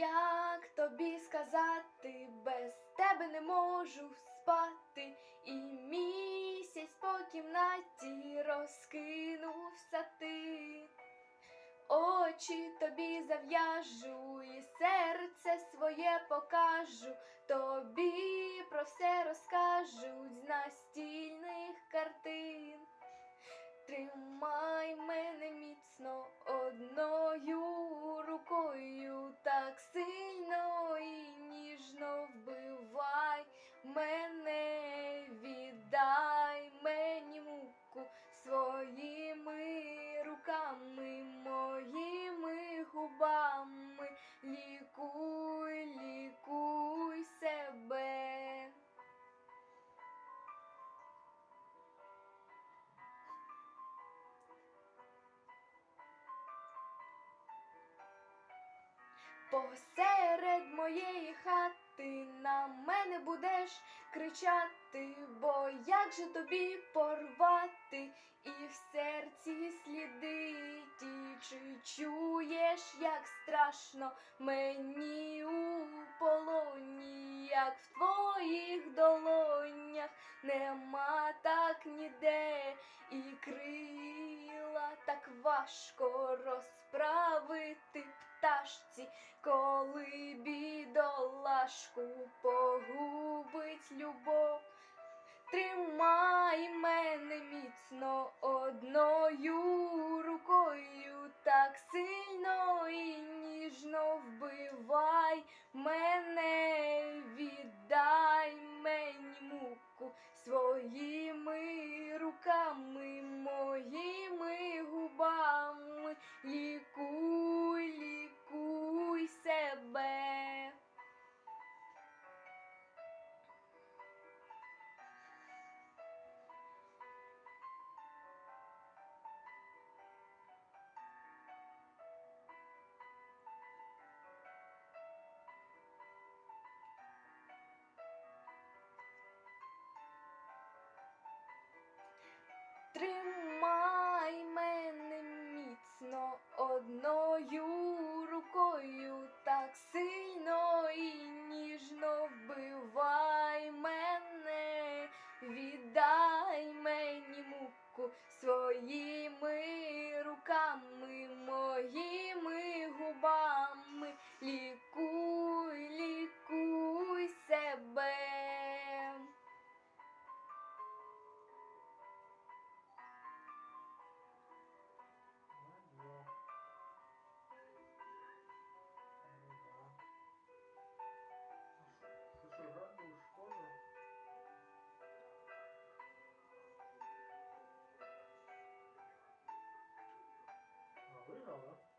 Як тобі сказати, без тебе не можу спати, і місяць по кімнаті розкинувся ти. Очі тобі зав'яжу і серце своє покажу, тобі про все розкажуть з настільних картин. Тримай Посеред моєї хати на мене будеш кричати, бо як же тобі порвати? І в серці сліди ті, чи чуєш, як страшно мені у полоні, як в твоїх долонях нема так ніде, і крила так важко розправити пташці, коли бідолашку погубить любов. Тримай мене міцно одною рукою, так сильно і ніжно вбивай мене, Тримай мене міцно одною рукою, так сильно і ніжно вбивай мене, віддай мені муку своїми руками, Laura.